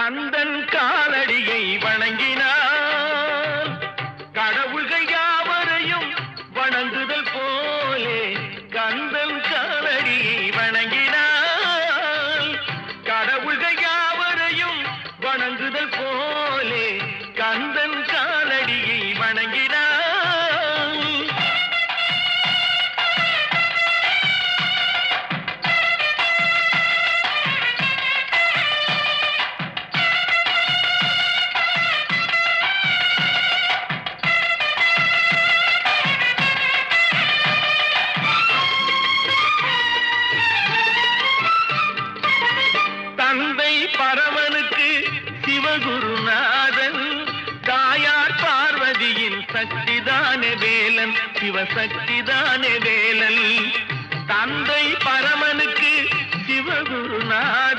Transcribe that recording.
கந்தன் காலடியை வணங்கினார். கடவுள்கள் யாவரையும் வணங்குதல் போலே கந்தன் காலடியை வணங்கினார். கடவுள்கள் யாவரையும் வணங்குதல் போலே பரவனுக்கு சிவகுருநாதன் தாயார் பார்வதியின் சக்திதானே வேலன் சிவசக்திதானே வேலன். தந்தை பரமனுக்கு சிவகுருநாதன்.